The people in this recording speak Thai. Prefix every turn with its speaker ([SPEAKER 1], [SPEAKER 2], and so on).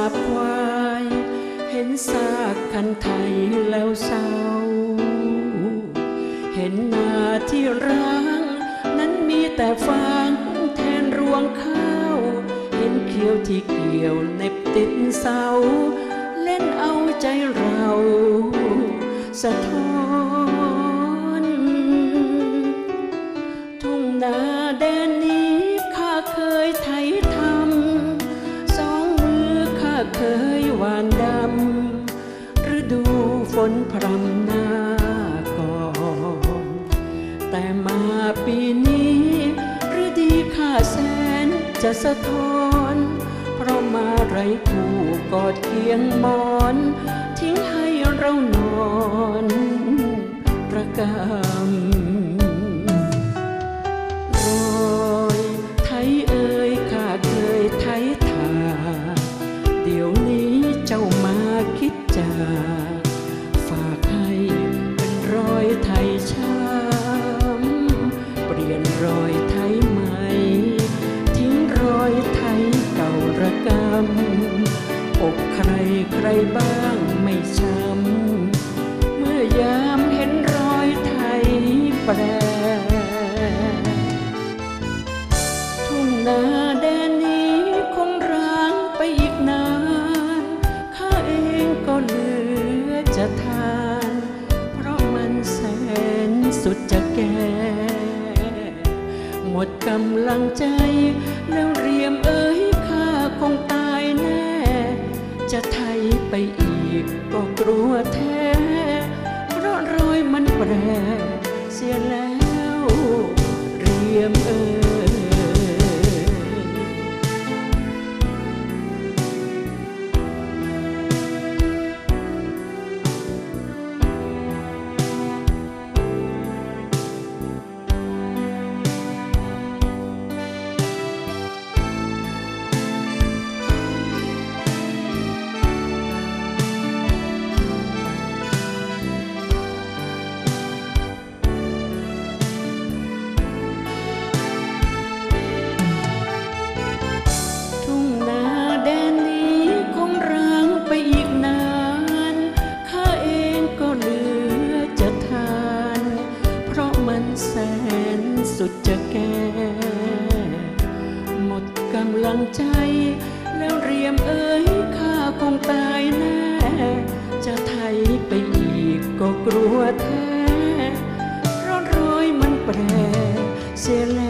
[SPEAKER 1] าบควาย เห็นซากคันไทยแล้วเศร้า เห็นนาที่ร้าง นั้นมีแต่ฟางแทนรวงข้าว เห็นเขียวที่เกี่ยวเน็บติดเสา เล่นเอาใจเรา สะท้อน แต่มาปีนี้ฤดีข้าแสนจะสะท้อน เพราะมาไรคู่กอดเคียงมอน ทิ้งให้เรานอนระกำรอยไทยเอ่ยข้าเคยไทยทาเดี๋ยวนี้เจ้ามาคิดจา อกใครใครบ้างไม่ช้ำเมื่อยามเห็นรอยไทยแปรทุ่งนาแดนนี้คงร้างไปอีกนานข้าเองก็เหลือจะทาน เพราะมันแสนสุดจะแก่ หมดกำลังใจแล้วเรียมเอ้ย เสียแล้วเรียมเอ่ย แก่ หมดกำลังใจ แล้วเรียมเอ้ยข้าคงตายแน่ จะไทยไปอีกก็กลัวแท้ร้อนร้อยมันแปรเสียแล้ว